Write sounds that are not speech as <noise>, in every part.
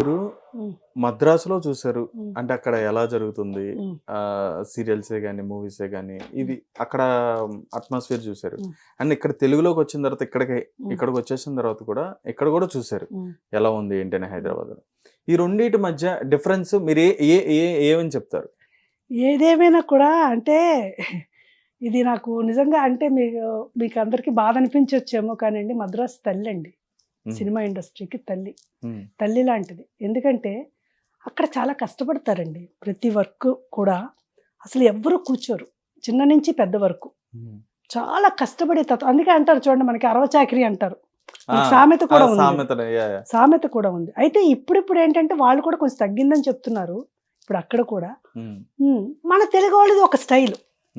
మీరు మద్రాసులో చూసారు అంటే అక్కడ ఎలా జరుగుతుంది? సీరియల్సే కానీ మూవీసే కానీ ఇది అక్కడ అట్మాస్ఫియర్ చూసారు. అండ్ ఇక్కడ తెలుగులోకి వచ్చిన తర్వాత ఇక్కడికి ఇక్కడికి వచ్చేసిన తర్వాత కూడా ఇక్కడ కూడా చూసారు. ఎలా ఉంది ఏంటనే హైదరాబాద్ ఈ రెండింటి మధ్య డిఫరెన్స్ మీరు ఏ ఏ ఏమని చెప్తారు? ఏదేమైనా కూడా అంటే ఇది నాకు నిజంగా అంటే మీకు మీకు అందరికీ బాధ అనిపించవచ్చేమో కానండి మద్రాసు తల్లి అండి సినిమా ఇండస్ట్రీకి తల్లి. తల్లి లాంటిది. ఎందుకంటే అక్కడ చాలా కష్టపడతారండి. ప్రతి వర్క్ కూడా అసలు ఎవ్వరూ కూర్చోరు. చిన్న నుంచి పెద్ద వరకు. చాలా కష్టపడే తత్వం. అందుకే అంటారు చూడండి మనకి అరవచాకిరి అంటారు. ఆ, మనకి సామెత కూడా ఉంది. సామెత కూడా ఉంది. అయితే ఇప్పుడిప్పుడు ఏంటంటే వాళ్ళు కూడా కొంచెం తగ్గిందని చెప్తున్నారు. ఇప్పుడు అక్కడ కూడా మన తెలుగు వాళ్ళది ఒక స్టైల్.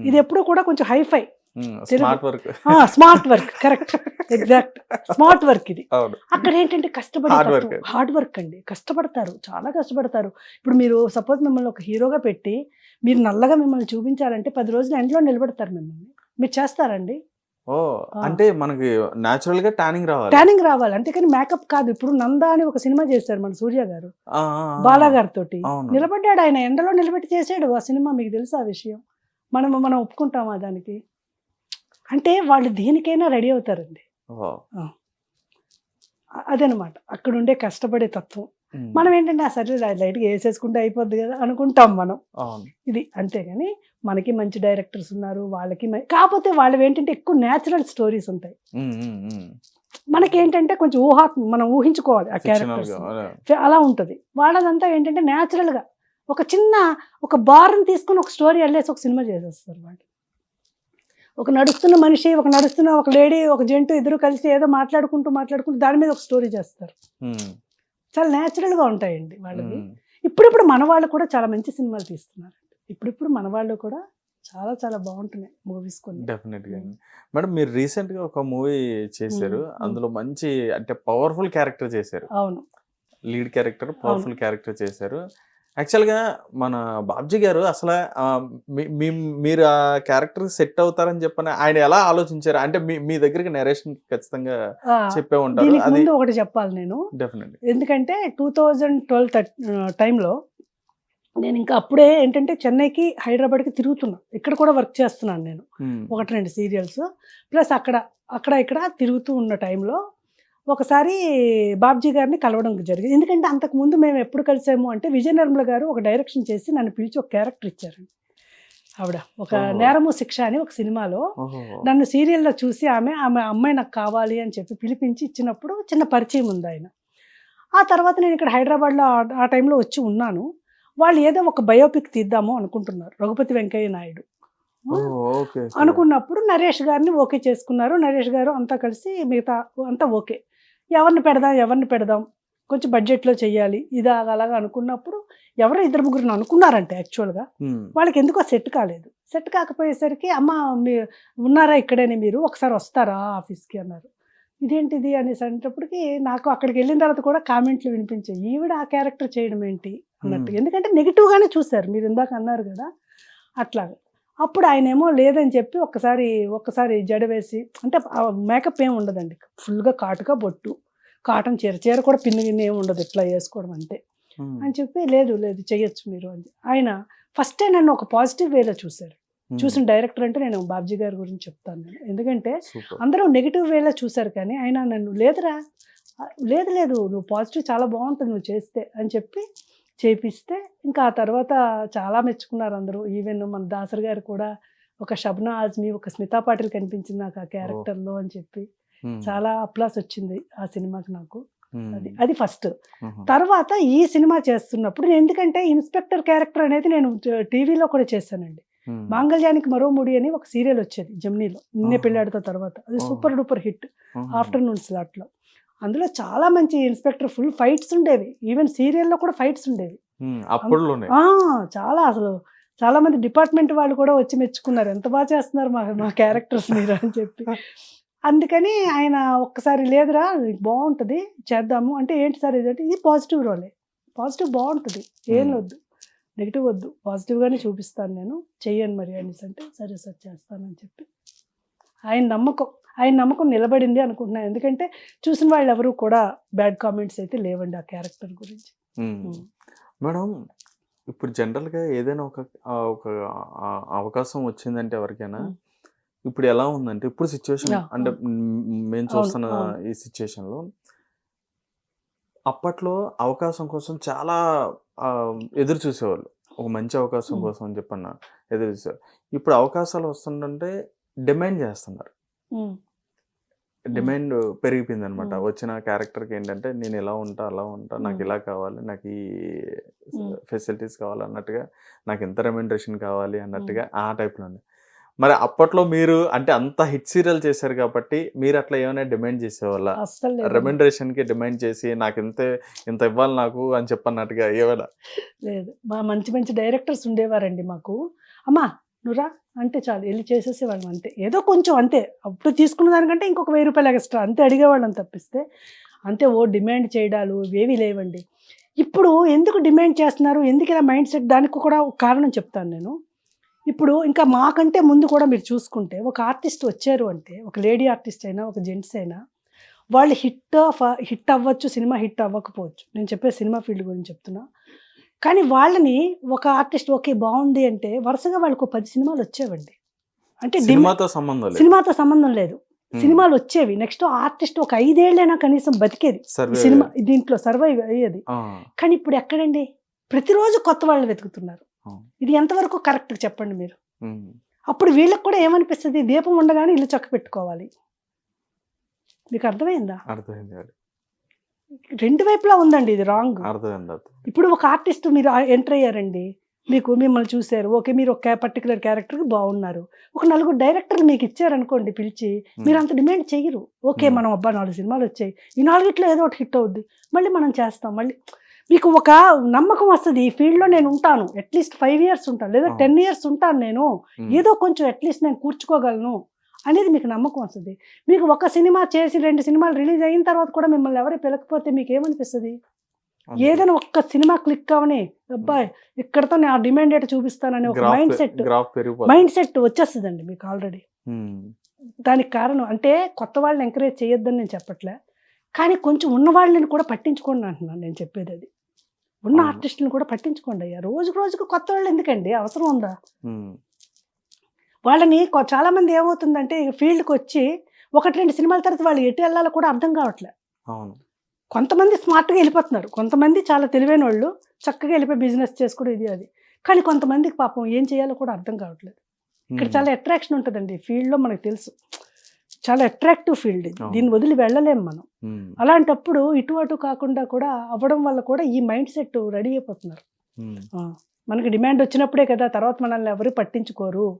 ఇది ఎప్పుడు కూడా కొంచెం hi fi. Smart work smart work correct exact smart work ఇది. అక్కడ ఏంటంటే కష్టపడి. హార్డ్ వర్క్ అండి. కష్టపడతారు. చాలా కష్టపడతారు. ఇప్పుడు మీరు సపోజ్ మిమ్మల్ని ఒక హీరోగా పెట్టి మీరు నల్లగా మిమ్మల్ని చూపించాలంటే పది రోజులు ఎండలో నిలబెడతారు మిమ్మల్ని. మీరు చేస్తారండి? ఓ. అంటే మనకి నాచురల్గా ట్యానింగ్ రావాలి. ట్యానింగ్ రావాలి. అంతేకాని మేకప్ కాదు. ఇప్పుడు నంద అని ఒక సినిమా చేశారు మన సూర్య గారు. బాలా గారితో అవును. నిలబడ్డాడు ఆయన. ఎండలో నిలబెట్టి చేసాడు ఆ సినిమా. మీకు తెలుసా ఆ విషయం. మనం మనం ఒప్పుకుంటామా దానికి. అంటే వాళ్ళు దేనికైనా రెడీ అవుతారండి. అదనమాట. అక్కడ ఉండే కష్టపడే తత్వం. మనం ఏంటంటే ఆ సరే లైట్గా వేసేసుకుంటే అయిపోద్ది కదా అనుకుంటాం మనం. ఇది అంతేగాని మనకి మంచి డైరెక్టర్స్ ఉన్నారు వాళ్ళకి కాకపోతే వాళ్ళవి ఏంటంటే ఎక్కువ న్యాచురల్ స్టోరీస్ ఉంటాయి. ఉమ్, ఉమ్, ఉమ్. మనకి ఏంటంటే కొంచెం ఊహా మనం ఊహించుకోవాలి ఆ క్యారెక్టర్స్. అలా. ఉంటుంది. వాళ్ళదంతా ఏంటంటే natural గా ఒక చిన్న ఒక బార్ని తీసుకుని ఒక స్టోరీ వెళ్ళేసి ఒక సినిమా చేసేస్తారు వాళ్ళు. ఒక నడుస్తున్న మనిషి ఒక నడుస్తున్న ఒక లేడీ ఒక జంటు ఇద్దరు కలిసి ఏదో మాట్లాడుకుంటూ మాట్లాడుకుంటూ దాని మీద ఒక స్టోరీ చేస్తారు. చాలా natural గా ఉంటాయండి వాళ్ళవి. ఉమ్. ఇప్పుడిప్పుడు మన వాళ్ళు కూడా చాలా మంచి సినిమాలు తీస్తున్నారు. ఇప్పుడిప్పుడు మన వాళ్ళు కూడా చాలా చాలా బాగుంటున్నాయి మూవీస్ కొన్ని. డెఫినెట్గా ఉమ్. మేడం మీరు రీసెంట్గా ఒక మూవీ చేశారు. అందులో మంచి అంటే పవర్ఫుల్ క్యారెక్టర్ చేశారు. అవును. లీడ్ క్యారెక్టర్ పవర్ఫుల్ క్యారెక్టర్ చేశారు. యాక్చువల్గా మన బాబ్జీ గారు అసలు మీరు ఆ క్యారెక్టర్ సెట్ అవుతారని చెప్పని ఆయన ఎలా ఆలోచించారు? అంటే మీ మీ దగ్గరికి నరేషన్ ఖచ్చితంగా చెప్పే ఉంటారు. అది ఒకటి చెప్పాలి నేను. డెఫినెట్ ఎందుకంటే టూ థౌజండ్ ట్వెల్వ్ టైంలో నేను ఇంకా అప్పుడే ఏంటంటే చెన్నైకి హైదరాబాద్కి తిరుగుతున్నా. ఇక్కడ కూడా వర్క్ చేస్తున్నాను నేను. ఒకటి రెండు సీరియల్స్. ప్లస్ అక్కడ అక్కడ ఇక్కడ తిరుగుతూ ఉన్న టైంలో ఒకసారి బాబ్జీ గారిని కలవడం జరిగింది. ఎందుకంటే అంతకు ముందు మేము ఎప్పుడు కలిసాము అంటే విజయ నిర్మల గారు ఒక డైరెక్షన్ చేసి నన్ను పిలిచి ఒక క్యారెక్టర్ ఇచ్చారండి ఆవిడ ఒక. నేరము శిక్ష అని ఒక సినిమాలో నన్ను సీరియల్లో చూసి ఆమె ఆమె అమ్మాయి నాకు కావాలి అని చెప్పి పిలిపించి ఇచ్చినప్పుడు చిన్న పరిచయం ఉంది ఆయన. ఆ తర్వాత నేను ఇక్కడ హైదరాబాద్లో ఆ- టైంలో వచ్చి ఉన్నాను. వాళ్ళు ఏదో ఒక బయోపిక్ తీద్దాము అనుకుంటున్నారు. రఘుపతి వెంకయ్య నాయుడు. అనుకున్నప్పుడు నరేష్ గారిని ఓకే చేసుకున్నారు. నరేష్ గారు అంతా కలిసి మిగతా అంతా ఓకే. ఎవరిని పెడదాం ఎవరిని పెడదాం? కొంచెం బడ్జెట్లో చెయ్యాలి. ఇదా అలాగా అనుకున్నప్పుడు ఎవరో ఇద్దరు ముగ్గురు అనుకున్నారంటే యాక్చువల్గా వాళ్ళకి ఎందుకో సెట్ కాలేదు. సెట్ కాకపోయేసరికి అమ్మ మీ ఉన్నారా ఇక్కడేనే మీరు? ఒకసారి వస్తారా ఆఫీస్కి? అన్నారు. ఇదేంటిది? అనేసి అనేటప్పటికి నాకు అక్కడికి వెళ్ళిన తర్వాత కూడా కామెంట్లు వినిపించాయి ఈవిడ ఆ క్యారెక్టర్ చేయడం ఏంటి? అన్నట్టు. ఎందుకంటే నెగిటివ్గానే చూశారు. మీరు ఇందాక అన్నారు కదా. అట్లాగా. అప్పుడు ఆయన ఏమో లేదని చెప్పి ఒక్కసారి ఒక్కసారి జడ వేసి అంటే మేకప్ ఏమి ఉండదండి. ఫుల్గా కాటుగా బొట్టు కాటన్ చీర చీర కూడా పిన్ని గిన్ని ఏమి ఉండదు ఇట్లా వేసుకోవడం అంతే. అని చెప్పి లేదు లేదు చెయ్యొచ్చు మీరు అని ఆయన ఫస్టే నన్ను ఒక పాజిటివ్ వేలో చూశారు. చూసిన డైరెక్టర్ అంటే నేను బాబ్జీ గారి గురించి చెప్తాను నేను. ఎందుకంటే అందరూ నెగిటివ్ వేలో చూశారు కానీ ఆయన నన్ను లేదురా లేదు లేదు నువ్వు పాజిటివ్ చాలా బాగుంటుంది నువ్వు చేస్తే అని చెప్పి చేపిస్తే ఇంకా ఆ తర్వాత చాలా మెచ్చుకున్నారు అందరూ. ఈవెన్ మన దాసర్ గారు కూడా ఒక షబ్నా ఆజ్మీ ఒక స్మితా పాటిల్ కనిపించింది నాకు ఆ క్యారెక్టర్లో అని చెప్పి. చాలా అప్లాస్ వచ్చింది ఆ సినిమాకి నాకు. అది అది ఫస్ట్. తర్వాత ఈ సినిమా చేస్తున్నప్పుడు నేను ఎందుకంటే ఇన్స్పెక్టర్ క్యారెక్టర్ అనేది నేను టీవీలో కూడా చేశానండి. మాంగళ్యానికి మరో ముడి అని ఒక సీరియల్ వచ్చేది జమ్నీలో నిన్నే. పెళ్ళాడుతో తర్వాత. అది. సూపర్ డూపర్ హిట్ ఆఫ్టర్నూన్ స్లాట్లో. అందులో చాలా మంచి ఇన్స్పెక్టర్ ఫుల్ ఫైట్స్ ఉండేవి. ఈవెన్ సీరియల్లో కూడా ఫైట్స్ ఉండేవి. అప్పుడులోనే చాలా అసలు చాలా మంది డిపార్ట్మెంట్ వాళ్ళు కూడా వచ్చి మెచ్చుకున్నారు. ఎంత బాగా చేస్తున్నారు మా మా క్యారెక్టర్స్ మీరు అని చెప్పి. <laughs> అందుకని ఆయన ఒక్కసారి లేదురా బాగుంటుంది చేద్దాము. అంటే ఏంటి సార్ ఇదంటే ఇది పాజిటివ్ రోలే. పాజిటివ్ బాగుంటుంది ఏం. వద్దు నెగిటివ్ వద్దు. పాజిటివ్గానే చూపిస్తాను నేను. చెయ్యను మరి అనేసి అంటే సరే సార్ చేస్తానని చెప్పి. ఆయన నమ్మకం. ఆయన నమ్మకం నిలబడింది అనుకుంటున్నాను ఎందుకంటే చూసిన వాళ్ళు ఎవరు కూడా బ్యాడ్ కామెంట్స్ అయితే లేవండి ఆ క్యారెక్టర్ గురించి. మేడం ఇప్పుడు జనరల్గా ఏదైనా ఒక ఒక అవకాశం వచ్చిందంటే ఎవరికైనా. ఇప్పుడు ఎలా ఉందంటే ఇప్పుడు సిచ్యువేషన్ అంటే మేము చూస్తున్న. ఈ సిచ్యువేషన్లో అప్పట్లో అవకాశం కోసం చాలా ఎదురు చూసేవాళ్ళు ఒక మంచి అవకాశం. కోసం అని చెప్పన్న ఎదురు చూసేవారు ఇప్పుడు అవకాశాలు వస్తుందంటే డిమాండ్ చేస్తున్నారు. డిమాండ్ పెరిగిపోయింది అనమాట మ్మ్. వచ్చిన క్యారెక్టర్కి ఏంటంటే నేను ఇలా ఉంటా అలా ఉంటా నాకు మ్మ్. ఇలా కావాలి నాకు ఈ. ఫెసిలిటీస్ కావాలి అన్నట్టుగా నాకు ఎంత రెమెండరేషన్ కావాలి అన్నట్టుగా ఆ టైప్లో ఉంది మరి అప్పట్లో మీరు అంటే అంత హిట్ సీరియల్ చేశారు కాబట్టి మీరు అట్లా ఏమైనా డిమాండ్ చేసేవాళ్ళ. రెమెండరేషన్కి డిమాండ్ చేసి నాకు ఇంత ఇంత ఇవ్వాలి నాకు అని చెప్పన్నట్టుగా ఏమైనా లేదు మా మంచి మంచి డైరెక్టర్స్ ఉండేవారండి మాకు అమ్మా నువ్వురా? అంటే చాలు వెళ్ళి చేసేసేవాళ్ళం అంతే. ఏదో కొంచెం అంతే. అప్పుడు తీసుకున్న దానికంటే ఇంకొక వెయ్యి రూపాయలు ఎక్స్ట్రా అంతే అడిగేవాళ్ళం తప్పిస్తే. అంతే ఓ డిమాండ్ చేయడాలు ఏవీ లేవండి. ఇప్పుడు ఎందుకు డిమాండ్ చేస్తున్నారు? ఎందుకు ఇలా మైండ్ సెట్? దానికి కూడా ఒక కారణం చెప్తాను నేను. ఇప్పుడు ఇంకా మాకంటే ముందు కూడా మీరు చూసుకుంటే ఒక ఆర్టిస్ట్ వచ్చారు అంటే ఒక లేడీ ఆర్టిస్ట్ అయినా ఒక జెంట్స్ అయినా వాళ్ళు హిట్ హిట్ అవ్వచ్చు సినిమా హిట్ అవ్వకపోవచ్చు. నేను చెప్పే సినిమా ఫీల్డ్ గురించి చెప్తున్నా. కానీ వాళ్ళని ఒక ఆర్టిస్ట్ ఓకే బాగుంది అంటే వరుసగా వాళ్ళకు పది సినిమాలు వచ్చేవండి. అంటే సినిమాతో సంబంధం లేదు. సినిమాతో సంబంధం లేదు. సినిమాలు వచ్చేవి. నెక్స్ట్ ఆర్టిస్ట్ ఒక ఐదేళ్ళైనా కనీసం బతికేది. సినిమా దీంట్లో సర్వైవ్ అయ్యేది. కానీ ఇప్పుడు ఎక్కడండి? ప్రతిరోజు కొత్త వాళ్ళు వెతుకుతున్నారు. ఇది ఎంతవరకు కరెక్ట్ చెప్పండి మీరు? అప్పుడు వీళ్ళకి కూడా ఏమనిపిస్తుంది? దీపం ఉండగానే ఇల్లు చక్క పెట్టుకోవాలి మీకు అర్థమైందా అర్థమైంది. రెండు వైపులా ఉందండి ఇది రాంగ్. ఇప్పుడు ఒక ఆర్టిస్ట్ మీరు ఎంటర్ అయ్యారండి మీకు మిమ్మల్ని చూశారు ఓకే మీరు ఒక పర్టికులర్ క్యారెక్టర్కి బాగున్నారు. ఒక నలుగురు డైరెక్టర్లు మీకు ఇచ్చారనుకోండి పిలిచి మీరు అంత డిమాండ్ చెయ్యరు ఓకే. మనం అబ్బా నాలుగు సినిమాలు వచ్చాయి. ఈ నాలుగిట్లో ఏదో ఒకటి హిట్ అవుద్ది. మళ్ళీ మనం చేస్తాం. మళ్ళీ మీకు ఒక నమ్మకం వస్తుంది ఈ ఫీల్డ్లో నేను ఉంటాను. అట్లీస్ట్ ఫైవ్ ఇయర్స్ ఉంటాను. లేదా. టెన్ ఇయర్స్ ఉంటాను నేను. ఏదో కొంచెం అట్లీస్ట్ నేను కూర్చుకోగలను. అనేది మీకు నమ్మకం వస్తుంది. మీకు ఒక సినిమా చేసి రెండు సినిమాలు రిలీజ్ అయిన తర్వాత కూడా మిమ్మల్ని ఎవరు పిలకపోతే మీకు ఏమనిపిస్తుంది. ఏదైనా ఒక్క సినిమా క్లిక్ అవని అబ్బాయి ఇక్కడతో నేను ఆ డిమాండ్ ఏంటో చూపిస్తానని ఒక మైండ్ సెట్ మైండ్ సెట్ వచ్చేస్తుందండి మీకు ఆల్రెడీ. దానికి కారణం అంటే కొత్త వాళ్ళని ఎంకరేజ్ చేయొద్దని నేను చెప్పట్లే. కానీ కొంచెం ఉన్న వాళ్ళని కూడా పట్టించుకోండి అంటున్నాను నేను చెప్పేది అది. ఉన్న. ఆర్టిస్టులను కూడా పట్టించుకోండి అయ్యా. రోజుకు రోజుకు కొత్త వాళ్ళు ఎందుకండి? అవసరం ఉందా? వాళ్ళని చాలా మంది ఏమవుతుందంటే ఫీల్డ్కి వచ్చి ఒకటి రెండు సినిమాల తర్వాత వాళ్ళు ఎటు వెళ్ళాలో కూడా అర్థం కావట్లే. అవును. కొంతమంది స్మార్ట్గా వెళ్ళిపోతున్నారు. కొంతమంది చాలా తెలివైన వాళ్ళు చక్కగా వెళ్ళిపోయి బిజినెస్ చేసుకోవడం ఇది అది. కానీ కొంతమందికి పాపం ఏం చేయాలో కూడా అర్థం కావట్లేదు. ఇక్కడ చాలా అట్రాక్షన్ ఉంటుందండి. ఫీల్డ్లో మనకు తెలుసు. చాలా అట్రాక్టివ్ ఫీల్డ్ ఇది. దీన్ని వదిలి వెళ్ళలేం మనం. అలాంటప్పుడు ఇటు అటు కాకుండా కూడా అవ్వడం వల్ల కూడా ఈ మైండ్ సెట్ రెడీ అయిపోతున్నారు. మనకి డిమాండ్ వచ్చినప్పుడే కదా తర్వాత మనల్ని ఎవరు పట్టించుకోరు.